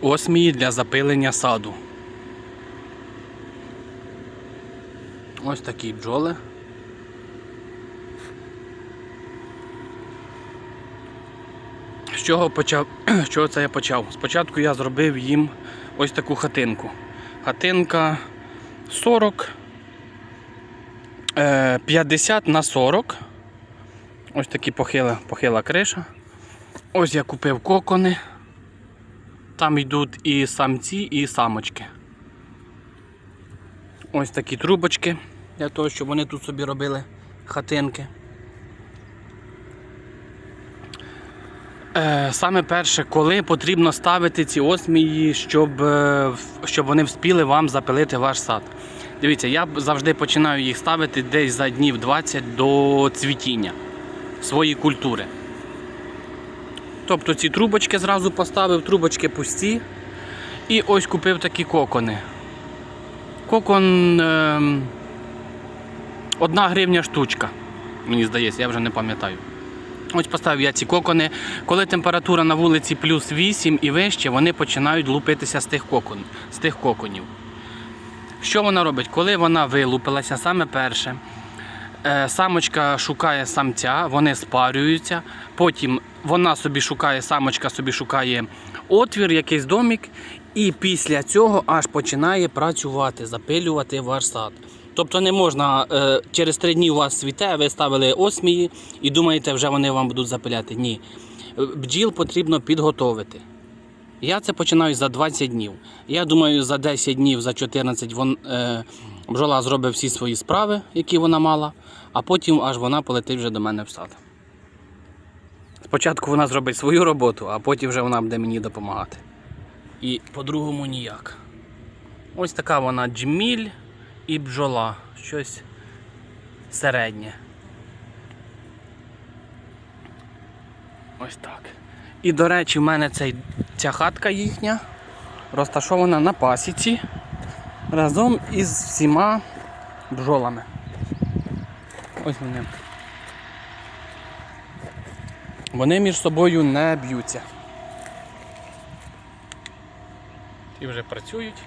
осмії для запилення саду. Ось такі бджоли. З чого почав? З чого це я почав? Спочатку я зробив їм ось таку хатинку. Хатинка 40, е, 50 на 40. Ось такі похила, похила криша. Ось я купив кокони. Там йдуть і самці, і самочки. Ось такі трубочки для того, щоб вони тут собі робили хатинки. Е, Саме перше, коли потрібно ставити ці осмії, щоб, е, щоб вони вспіли вам запилити ваш сад. Дивіться, я завжди починаю їх ставити десь за днів 20 до цвітіння своєї культури. Тобто ці трубочки зразу поставив, трубочки пусті. І ось купив такі кокони. Кокон е, одна гривня штучка. Мені здається, я вже не пам'ятаю. Ось поставив я ці кокони. Коли температура на вулиці плюс 8 і вище, вони починають лупитися з тих, кокон, з тих коконів. Що вона робить? Коли вона вилупилася, саме перше, самочка шукає самця, вони спарюються, потім вона собі шукає, самочка собі шукає отвір, якийсь домик, і після цього аж починає працювати, запилювати ваш сад. Тобто не можна е, через три дні у вас цвіте, ви ставили осмії і думаєте, вже вони вам будуть запиляти. Ні. Е, Бджіл потрібно підготовити. Я це починаю за 20 днів. Я думаю, за 10 днів, за 14 вон, е, бджола зробить всі свої справи, які вона мала, а потім аж вона полетить вже до мене в сад. Спочатку вона зробить свою роботу, а потім вже вона буде мені допомагати. І по-другому ніяк. Ось така вона джміль і бджола. Щось середнє. Ось так. І, до речі, в мене цей, ця хатка їхня розташована на пасіці разом із всіма бджолами. Ось вони. Вони між собою не б'ються. І вже працюють.